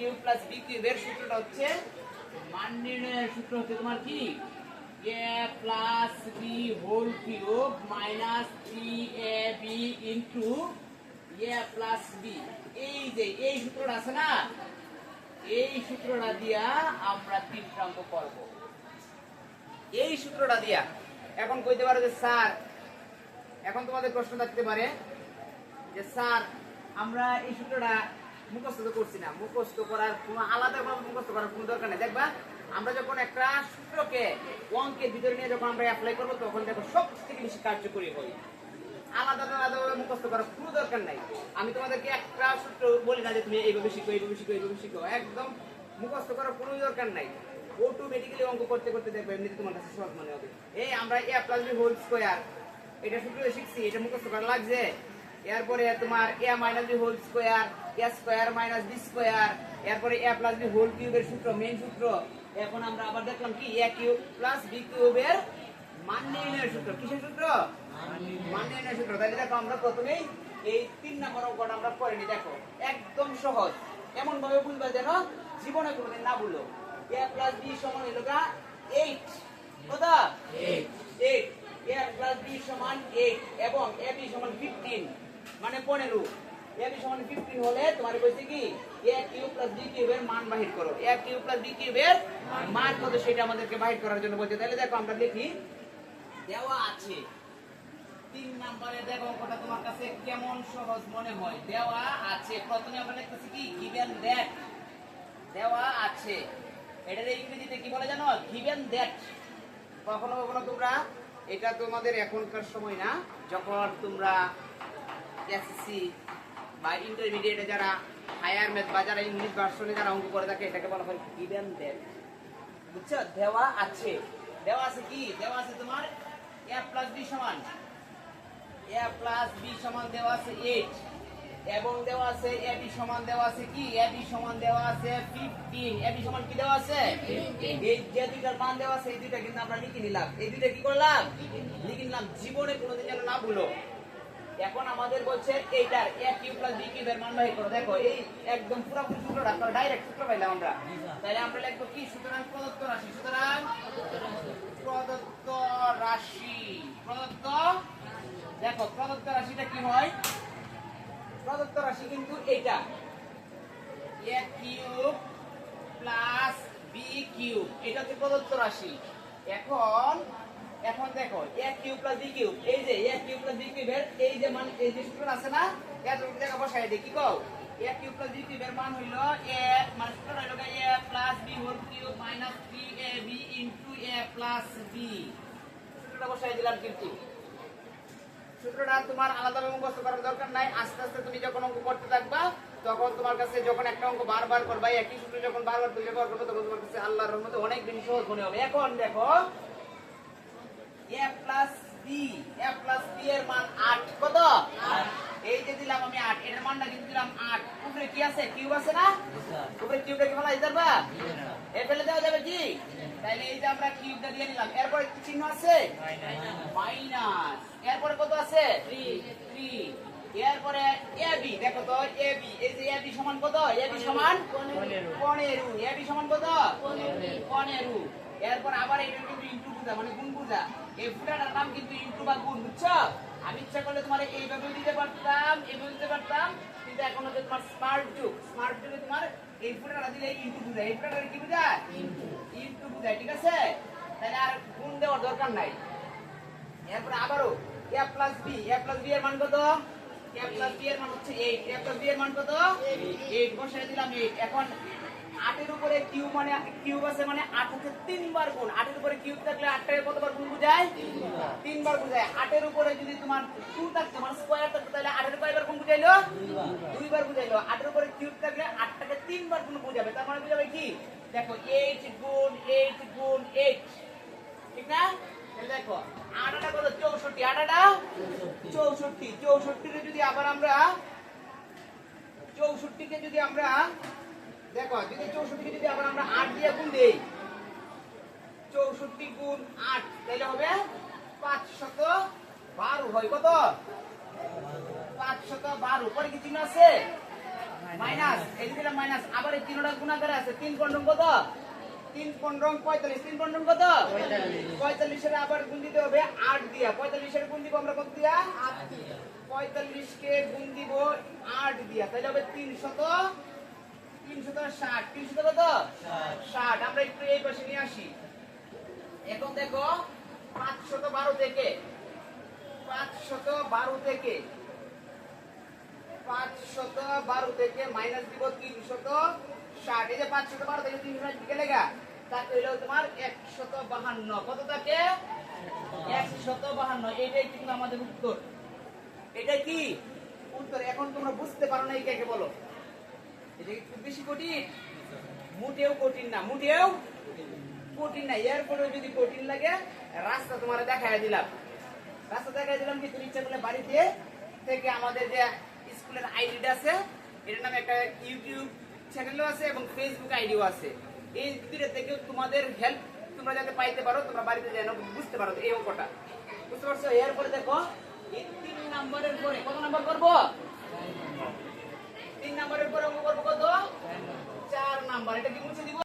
Cube plus B কিউবের সূত্রটা হচ্ছে মান সূত্র হচ্ছে তোমার কি? A plus B whole cube minus three A B into A plus B এই যে, এই সূত্রটা আছে না? এই সূত্রটা দিয়া আমরা তিনটা অঙ্ক করব। এই সূত্রটা দিয়া। এখন কইতে পারো যে স্যার, এখন তোমাদের প্রশ্ন থাকতে পারে যে স্যার, আমরা এই সূত্রটা মুখস্থ তো করছি না। মুখস্থ করার কোনো আলাদা কোনো মুখস্থ করার কোনো দরকার নেই। দেখবা, আমরা যখন একটা সূত্রকে অঙ্কের ভিতরে নিয়ে যখন আমরা অ্যাপ্লাই করব, তখন দেখো সব থেকে বেশি কার্যকরী হয়। আলাদা আলাদা ভাবে মুখস্থ করার কোনো দরকার নাই। আমি তোমাদেরকে একটা সূত্র বলি না যে তুমি এইভাবে শিখো এইভাবে শিখো এইভাবে শিখো। একদম মুখস্থ করার কোনো দরকার নাই। অটোমেটিক্যালি অঙ্ক করতে করতে দেখবে এমনিতে তোমার কাছে সহজ মনে হবে। এই আমরা A plus B whole square এটা সূত্র শিখছি, এটা মুখস্থ করা লাগছে। এরপরে তোমার A minus B whole square A square minus B square এরপরে এ প্লাস বি হোল কিউবের সূত্র মেইন সূত্র। এখন আমরা আবার দেখলাম কি? এ কিউব প্লাস বি কিউবের মান নির্ণয়ের সূত্র। কিসের সূত্র? মান নির্ণয়ের সূত্র। তাহলে দেখো আমরা প্রথমেই এই তিন নম্বর অঙ্কটা আমরা করে নি দেখো একদম সহজ। এমন ভাবে বুঝবা যেন জীবনে কোনোদিন না ভুলো। এ প্লাস বি সমান হলো গা এইট কত? এইট এ প্লাস বি সমান এইট এবং এ বি সমান ফিফটিন মানে পনেরো। এ বি সমান ফিফটিন হলে তোমার বলছে কি? এ কিউ প্লাস বি কিউবের মান বাহির করো। এ কিউ প্লাস বি কিউবের মান কত সেটা আমাদেরকে বাহির করার জন্য বলছে। তাহলে দেখো আমরা লিখি, দেওয়া আছে। তিন নম্বরে দেখো অঙ্কটা তোমার কাছে কেমন সহজ মনে হয়। দেওয়া আছে। প্রথমে আমরা লিখতেছি কি? গিভেন দ্যাট দেওয়া আছে। এটার ইংরেজিতে কি বলে জানো? গিভেন দ্যাট কখনো কখনো তোমরা, এটা তোমাদের এখনকার সময় না, যখন তোমরা এসএসসি বা ইন্টারমিডিয়েটে যারা হায়ার ম্যাথ বা যারা ইংলিশ ভার্সনে যারা অঙ্ক করে থাকে এটাকে বলা হয় গিভেন দ্যাট বুঝছ? দেওয়া আছে। দেওয়া আছে কি? দেওয়া আছে তোমার এ প্লাস বি সমান। এ প্লাস বি সমান দেওয়া আছে এইট এবং দেওয়া আছে এ বি সমান দেওয়া আছে কি? এ বি সমান দেওয়া আছে ফিফটিন এ বি সমান কি দেওয়া আছে? এই যে দুইটার মান দেওয়া আছে এই দুইটা কিন্তু আমরা লিখে নিলাম। এই দুইটা কি করলাম? লিখে নিলাম। জীবনে কোনোদিন যেন না ভুলো। এখন আমাদের বলছে এইটার, এ কিউ প্লাস বি কিউবের মান বাহির করো। দেখো, এই একদম পুরোপুরি সূত্রটা আমরা ডাইরেক্ট সূত্র পাইলাম আমরা। তাহলে আমরা লিখব কি? সুতরাং প্রদত্ত রাশি, সুতরাং প্রদত্ত রাশি, প্রদত্ত দেখো, প্রদত্ত রাশিটা কি হয়? প্রদত্ত রাশি কিন্তু এইটা। A cube plus B cube এটা হচ্ছে প্রদত্ত রাশি। এখন এখন দেখো A cube plus B cube এই যে এ কিউব প্লাস বি কিউবের এই যে মান, এই যে সূত্র আছে না এত দেখা বসাই দিই, কি কও? এ কিউব প্লাস বি কিউবের মান হইল এ মানে সূত্র হইল A plus B whole cube minus three A B into A plus B সূত্রটা বসাই দিলাম কিন্তু। সূত্রটা তোমার আলাদাভাবে মুখস্থ করার দরকার নাই, আস্তে আস্তে তুমি যখন অঙ্ক করতে থাকবা, তখন তোমার কাছে যখন একটা অঙ্ক বারবার করবা, একই সূত্র যখন বারবার ব্যবহার করবে, তখন তোমার কাছে আল্লাহর রহমতে অনেক বেশি সহজ মনে হবে। এখন দেখো a plus B a plus B এর মান 8 কত? এই যে দিলাম আমি 8 এর মানটা কিন্তু দিলাম 8 উপরে কি আছে? কিউব আছে না? উপরে কিউবটা কি ফেলাই যাবে এ ফেলে দেওয়া যাবে কি? তাইলে এই যে আমরা কিউবটা দিয়ে নিলাম। এরপরে কি চিহ্ন আছে? মাইনাস এরপরে কত আছে? 3 এরপরে এবি দেখো তো এবি এই যে এবি সমান কত? এবি সমান 15 এবি সমান কত? 15 এরপর আবার এটা কিন্তু ইনটু বুঝা মানে গুণ বুঝা এই ফুটাটার নাম কিন্তু ইনটু বা গুণ বুঝছ? আমি ইচ্ছা করলে তোমার এইভাবে দিতে পারতাম এইভাবে দিতে পারতাম কিন্তু এখন হচ্ছে তোমার স্মার্ট যুগ। স্মার্ট যুগে তোমার এই ফুটাটা দিলে ইনটু বুঝায় এই ফুটাটা কি বুঝায় ইন্টু বুঝায় ঠিক আছে? তাহলে আর গুণ দেওয়ার দরকার নাই। এরপর আবারও a plus B a plus B এর মান কত? A প্লাস বি এর মান হচ্ছে 8 a প্লাস বি এর মান কত? 8 বসাই দিলাম 8 এখন 8 এর উপরে কিউব মানে কিউব আছে মানে 8 হচ্ছে তিনবার গুণ। আটের উপরে কিউব থাকলে 8 টাকে কতবার গুণ বোঝায়? তিনবার। বোঝায়। 8 এর উপরে যদি তোমার 2 থাকতো মানে স্কয়ার থাকতো তাহলে 8 এর কয়বার গুণ বুঝাইলো? দুইবার। বুঝাইলো। 8 এর উপরে কিউব থাকলে 8 টাকে তিনবার গুণ বোঝাবে। তার মানে বুঝাবে কি? দেখো 8 গুণ 8 গুণ 8 ঠিক না? দেখো আটাটা কত? চৌষট্টি। আটাটা? চৌষট্টি। চৌষট্টিকে যদি আবার আমরা চৌষট্টিকে যদি আমরা দেখো যদি চৌষট্টিকে যদি আবার আমরা আট দিয়ে গুণ দেই চৌষট্টি গুণ আট তাহলে হবে পাঁচশত বারো হয় কত? পাঁচশত বারো পরে কি চিহ্ন আছে? মাইনাস এই দিলাম মাইনাস আবার এই তিনটা গুণাকারে আছে তিন পনেরো কত? তিন পনেরো পঁয়তাল্লিশ তিন পনেরো কত? পঁয়তাল্লিশের আবার গুণ দিতে হবে আট দিয়া পঁয়তাল্লিশের গুণ দিব আমরা কত দিয়া? পঁয়তাল্লিশকে গুণ দিব আট দিয়া তাহলে হবে ষাট। দেখো পাঁচশত বারো থেকে। তিনশো ষাট। দিকে হইল তোমার একশত বাহান্ন। কত থাকে? একশত বাহান্ন। এটাই কিন্তু আমাদের উত্তর। এটা কি? উত্তর। এখন তোমরা বুঝতে পারো না এই কাকে বলো। এটা কি খুব বেশি কঠিন। মোটেও কঠিন না, মোটেও কঠিন না। এরপরেও যদি কঠিন লাগে, রাস্তা তোমার দেখাই দিলাম। রাস্তা দেখাই দিলাম তুমি থেকে আমাদের যে স্কুলের আইডিটা আছে এটার নামে একটা ইউটিউব চ্যানেলও আছে এবং ফেসবুক আইডিও আছে। এই দুটো থেকেও তোমাদের হেল্প তোমরা যাতে পাইতে পারো, তোমরা বাড়িতে যেন বুঝতে পারো এই অঙ্কটা। বুঝতে পারছ? এরপরে দেখো, এই তিন নম্বরের পরে কত নাম্বার করব? তিন নাম্বারের পরে অঙ্ক করব কত? চার নাম্বার। এটা কি মুছে দিব?